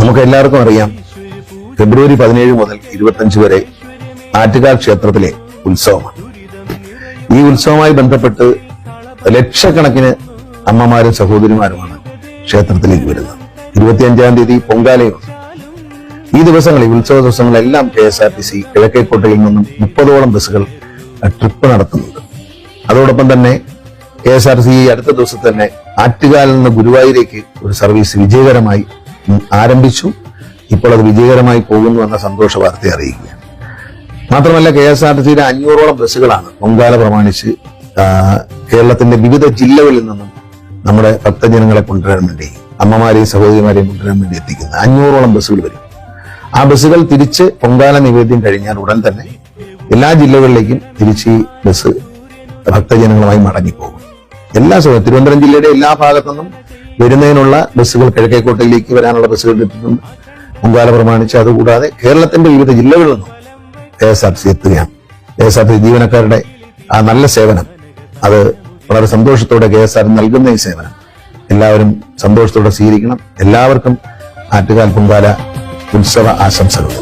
നമുക്ക് എല്ലാവർക്കും അറിയാം ഫെബ്രുവരി പതിനേഴ് മുതൽ ഇരുപത്തഞ്ച് വരെ ആറ്റുകാൽ ക്ഷേത്രത്തിലെ ഉത്സവമാണ്. ഈ ഉത്സവവുമായി ബന്ധപ്പെട്ട് ലക്ഷക്കണക്കിന് അമ്മമാരും സഹോദരിമാരുമാണ് ക്ഷേത്രത്തിലേക്ക് വരുന്നത്. ഇരുപത്തിയഞ്ചാം തീയതി പൊങ്കാലയും ഈ ദിവസങ്ങളിൽ ഉത്സവ ദിവസങ്ങളെല്ലാം K S R T C കിഴക്കേക്കോട്ടയിൽ നിന്നും മുപ്പതോളം ബസ്സുകൾ ട്രിപ്പ് നടത്തുന്നുണ്ട്. അതോടൊപ്പം തന്നെ കെ എസ് ആർ സി അടുത്ത ദിവസം തന്നെ ആറ്റുകാലിൽ നിന്ന് ഗുരുവായൂരേക്ക് ഒരു സർവീസ് വിജയകരമായി ആരംഭിച്ചു. ഇപ്പോൾ അത് വിജയകരമായി പോകുന്നു എന്ന സന്തോഷ വാർത്ത അറിയിക്കുകയാണ്. മാത്രമല്ല കെ എസ് ആർ ടി സിയുടെ അഞ്ഞൂറോളം ബസ്സുകളാണ് പൊങ്കാല പ്രമാണിച്ച് കേരളത്തിന്റെ വിവിധ ജില്ലകളിൽ നിന്നും നമ്മുടെ ഭക്തജനങ്ങളെ കൊണ്ടുവരാൻ വേണ്ടി അമ്മമാരെയും സഹോദരിമാരെയും കൊണ്ടുവരാൻ വേണ്ടി എത്തിക്കുന്നത് അഞ്ഞൂറോളം ബസ്സുകൾ വരും. ആ ബസ്സുകൾ തിരിച്ച് പൊങ്കാല നിവേദ്യം കഴിഞ്ഞാൽ ഉടൻ തന്നെ എല്ലാ ജില്ലകളിലേക്കും തിരിച്ച് ഈ ബസ് ഭക്തജനങ്ങളുമായി മടങ്ങിപ്പോകും. എല്ലാ തിരുവനന്തപുരം ജില്ലയുടെ എല്ലാ ഭാഗത്തു നിന്നും വരുന്നതിനുള്ള ബസ്സുകൾ കിഴക്കേക്കോട്ടയിലേക്ക് വരാനുള്ള ബസ്സുകൾ എത്തുന്നുണ്ട് പൊങ്കാല പ്രമാണിച്ച് അതുകൂടാതെ കേരളത്തിന്റെ വിവിധ ജില്ലകളിൽ നിന്നും കെ എസ് ആർ സി എത്തുകയാണ്. കെ എസ് ആർ സി ജീവനക്കാരുടെ ആ നല്ല സേവനം അത് വളരെ സന്തോഷത്തോടെ കെ എസ് ആർ നൽകുന്ന ഈ സേവനം എല്ലാവരും സന്തോഷത്തോടെ സ്വീകരിക്കണം. എല്ലാവർക്കും ആറ്റുകാൽ പൊങ്കാല ഉത്സവ ആശംസകൾ.